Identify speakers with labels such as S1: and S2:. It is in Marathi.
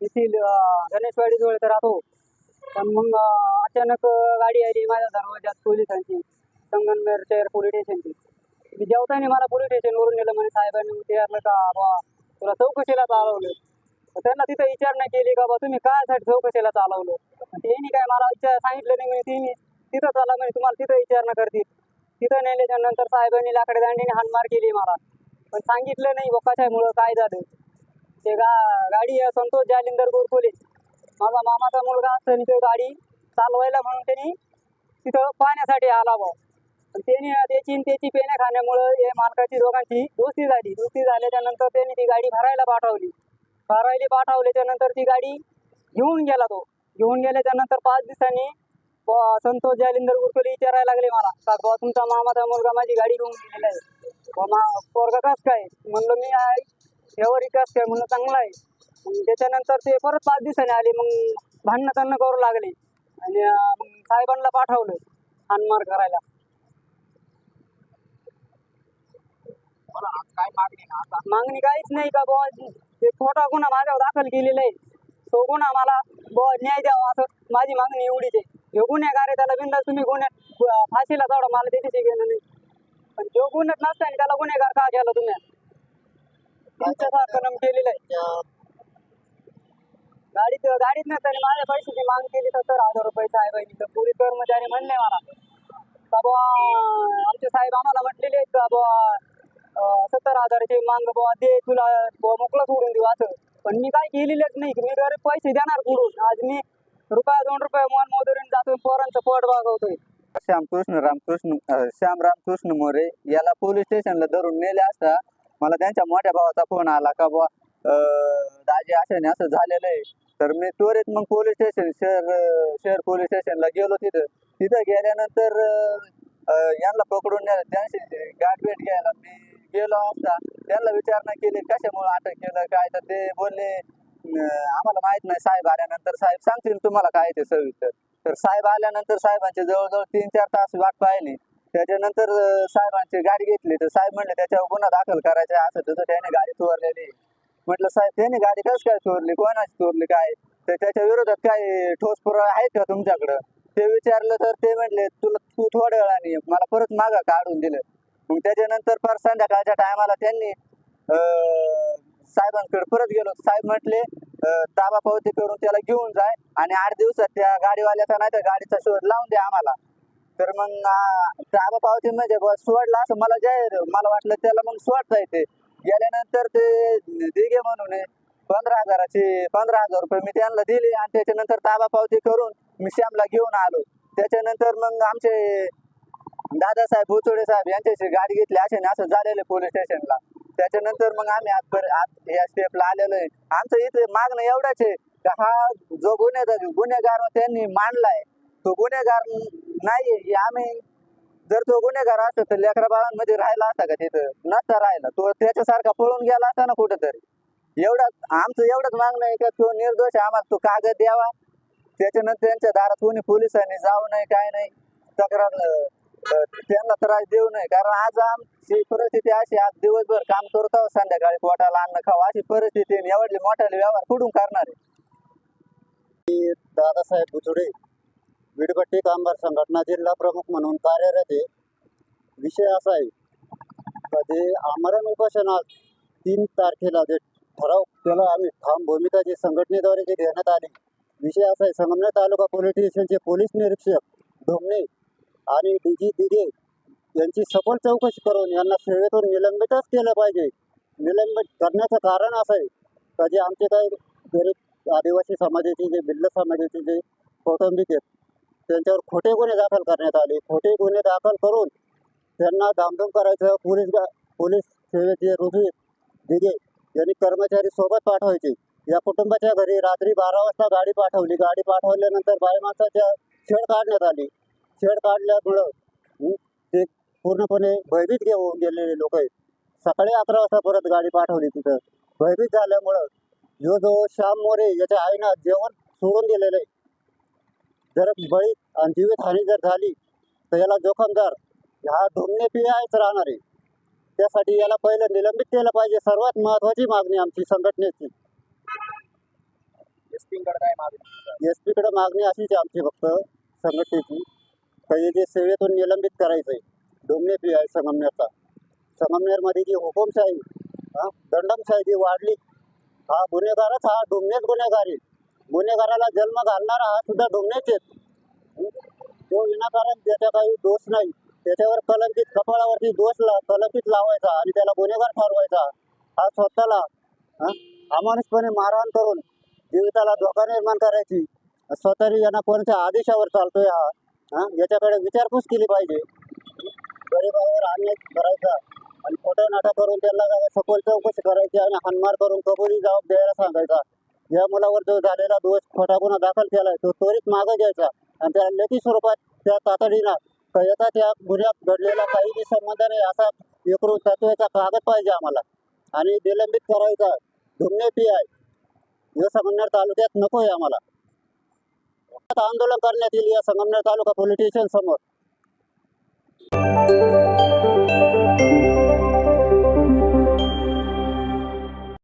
S1: येथील गणेशवाडीजवळ गणेशवाडी जवळ तर राहतो. पण मग अचानक गाडी आली माझ्या दरवाजात पोलिसांची संगमनेर शहर पोलीस स्टेशनची. मी जेवताना मला पोलीस स्टेशनवरून नेलं म्हणे साहेबांनी विचारलं का बा तुला चौकशीला चालवलं? त्यांना तिथं विचारणा केली का बा तुम्ही कायसाठी चौकशीला चालवलं? त्यांनी काय मला विचार सांगितलं नाही म्हणे तिने तिथं चाला म्हणे तुम्हाला तिथं विचारणा करतील. तिथं नेल्याच्या नंतर साहेबांनी लाकडे दांडीने हानमार केली मला. पण सांगितलं नाही बा कशामुळं काय झालं? ते गा गाडी आहे संतोष जालिंदर गोरखोले. माझा मामाचा मुलगा असताना तो गाडी चालवायला म्हणून त्यांनी तिथं पाहण्यासाठी आला भाऊ. त्यांनी त्याची त्याची पेण्या खाण्यामुळं हे मालकाची दोघांची दोस्ती झाली. दोस्ती झाल्याच्यानंतर त्यांनी ती गाडी भरायला पाठवली. भरायला पाठवल्याच्यानंतर ती गाडी घेऊन गेला तो. घेऊन गेल्याच्यानंतर पाच दिवसांनी संतोष जालिंदर गुरकुले विचारायला लागले मला का बुवा तुमचा मामाचा मुलगा माझी गाडी घेऊन गेलेला आहे. मा पोरगा कस काय म्हणलं मी यावर विकास काय म्हणलं चांगला आहे. मग त्याच्यानंतर ते परत पाच दिवसांनी आले मग भांडणं त्यांना करू लागले. आणि मग साहेबांना पाठवलं हानमार करायला.
S2: मागणी
S1: काहीच नाही का बुवा? ते खोटा गुन्हा माझ्यावर दाखल केलेला आहे. तो गुन्हा मला बुवा न्याय द्यावा असं माझी मागणी एवढीच आहे. जो गुन्हेगार आहे त्याला बिंदा तुम्ही गुन्ह्यात फाशीला चढा मला त्याच्याशी घेणं नाही. पण जो गुन्ह्यात नसताना त्याला गुन्हेगार का केला तुम्ही? केलेलं आहे. गाडीत गाडीत नसताना माझ्या पैशाची मागणी केली सत्तर हजार रुपये तर पोलीस कर्मचारी म्हणले मला. बुवा आमचे साहेब आम्हाला म्हटलेले आहेत का अं, सत्तर हजाराची मांग बुवा दे तुला मोकळं सोडून देऊ असं. पण मी काय केलेलंच नाही. मी पैसे देणार कुठून आज मी रुपया दोन रुपये मन मोदरीन जातो पोरांचं पोट भागवतोय
S3: श्यामकृष्ण रामकृष्ण श्याम रामकृष्ण मोरे याला पोलीस स्टेशनला धरून नेले असता मला त्यांच्या मोठ्या भावाचा फोन आला का बुवा दाजी अशाने असं झालेलं आहे. तर मी त्वरित मग पोलीस स्टेशन शहर शहर पोलीस स्टेशनला गेलो तिथं. तिथं गेल्यानंतर यांना पकडून नेलं त्यांची गाठ भेट घ्यायला मी गेलो असता. त्यांना विचारणा केली कशामुळे अटक केलं काय तर ते बोलले आम्हाला माहीत नाही साहेब आल्यानंतर साहेब सांगतील तुम्हाला काय ते सविस्तर. तर साहेब आल्यानंतर साहेबांचे जवळजवळ तीन चार तास वाट पाहिली. त्याच्यानंतर साहेबांची गाडी घेतली. तर साहेब म्हणले त्याच्यावर गुन्हा दाखल करायचा असं तसं त्याने गाडी चोरलेली. म्हटलं साहेब त्याने गाडी कस काय चोरली? कोणाची चोरली काय? तर त्याच्या विरोधात काय ठोस पुरावा आहेत का तुमच्याकडं? ते विचारलं तर ते म्हटले तुला तू थोड्या वेळाने मला परत मागं काढून दिलं. मग त्याच्यानंतर परत संध्याकाळच्या टायमाला त्यांनी साहेबांकडे परत गेलो. साहेब म्हटले ताबा पावती करून त्याला घेऊन जाय आणि आठ दिवसात त्या गाडीवाल्याचा नाही तर गाडीचा शोध लावून द्या आम्हाला. तर मग ताबा पावती म्हणजे सोडला असं मला जाहीर मला वाटलं त्याला मग सोडता येते. गेल्यानंतर ते दिघे म्हणून आहे, पंधरा हजाराचे पंधरा हजार रुपये मी त्यांना दिले आणि त्याच्यानंतर ताबा पावती करून मी श्यामला घेऊन आलो. त्याच्यानंतर मग आमचे दादासाहेब भुचोडे साहेब यांच्याशी गाडी घेतली असे असं झालेलं पोलीस स्टेशनला. त्याच्यानंतर मग आम्ही आजपर या स्टेपला आलेलो आहे. आमचं इथे मागणं एवढंच आहे का हा जो गुन्हेगार गुन्हेगार त्यांनी मांडलाय तो गुन्हेगार नाही हे आम्ही जर तो गुन्हेगार असतो तर लेकरा बाळांमध्ये राहिला असता का तिथं? नसता राहिला. तो त्याच्यासारखा पळून गेला असता ना कुठेतरी. एवढंच आमचं एवढंच मागणं आहे का? तो निर्दोष आम्हाला तो कागद द्यावा. त्याच्यानंतर त्यांच्या दारात कोणी पोलिसांनी जाऊ नये काय नाही तक्रार त्यांना त्रास देऊ नये. कारण आज आमची परिस्थिती अशी आज दिवसभर काम करतो संध्याकाळी पोटाला अन्न खावं. अशी परिस्थिती आहे. एवढे मोठ्याले व्यवहार कुठून करणार आहे?
S2: दादासाहेब बुचुडे विडभट्टी कामगार संघटना जिल्हा प्रमुख म्हणून कार्यरत आहे. विषय असा आहे का जे आमरण उपोषणात तीन तारखेला जे ठराव केला आम्ही ठाम भूमिका जी संघटनेद्वारे जी घेण्यात आली विषय असा आहे संगमनेर तालुका पोलीस स्टेशनचे पोलीस निरीक्षक ढोमणे आणि डी जी दिदे यांची सखोल चौकशी करून यांना सेवेतून निलंबितच केलं पाहिजे. निलंबित करण्याचं कारण असं आहे का जे आमचे काही गरीब आदिवासी समाजाचे जे भिल्ल समाजाचे जे कौटुंबिक आहेत त्यांच्यावर खोटे गुन्हे दाखल करण्यात आले. खोटे गुन्हे दाखल करून त्यांना दामधूम करायचं पोलीस पोलीस सेवेचे रुजू दिघे यांनी कर्मचारी सोबत पाठवायचे. या कुटुंबाच्या घरी रात्री बारा वाजता गाडी पाठवली. गाडी पाठवल्यानंतर बाय माणसाच्या छेड काढण्यात आली. छेड काढल्यामुळं ते पूर्णपणे भयभीत घेऊन गेलेले लोक आहेत. सकाळी अकरा वाजता परत गाडी पाठवली तिथं. भयभीत झाल्यामुळं जो जो श्याम मोरे याच्या आईनं जेवण सोडून दिलेलं आहे. जर बळी आणि जीवितहानी जर झाली तर याला जोखमदार हा ढोमणे पियाच राहणार. आहे त्यासाठी याला पहिलं निलंबित केलं पाहिजे. सर्वात महत्वाची मागणी आमची संघटनेची. एस पीकडे मागणी अशीच आहे आमची फक्त संघटनेची. काही जे सेवेतून निलंबित करायचंय डोंगणे पी आहे संगमनेरचा संगमनेरमध्ये जी हुकुमशाही हा दंडमशाही जी वाढली हा गुन्हेगारच हा डोंगणेच गुन्हेगार आहे. गुन्हेगाराला जन्म घालणारा हा सुद्धा डोंगणेच आहेत. तो विनाकारण त्याचा काही दोष नाही. त्याच्यावर कलंकित कपाळावरती दोष ला कलंकित लावायचा आणि त्याला गुन्हेगार ठरवायचा हा स्वतःला अमानुषपणे मारहाण करून जीविताला धोका निर्माण करायची. स्वतःनी यांना कोणत्या आदेशावर चालतोय हा याच्याकडे विचारपूस केली पाहिजे. गरिबावर अन्याय करायचा आणि फोटो नाटक करून त्यांना सखोल चौकशी करायची आणि हनमार करून कबुली जबाब द्यायला सांगायचा. या मुलावर जो झालेला दोष खोटा गुन्हा दाखल केलाय तो त्वरित मागे घ्यायचा. आणि त्या लेखी स्वरूपात त्या तातडीनं याचा त्या गुन्ह्यात घडलेला काहीही संबंध नाही असा एकूण तत्वाचा कागद पाहिजे आम्हाला. आणि निलंबित करायचा. Dhumane P I. या संगमनेर तालुक्यात नको आहे आम्हाला आंदोलन करण्यात येईल या संगमनेर तालुका पोलीस स्टेशन समोर.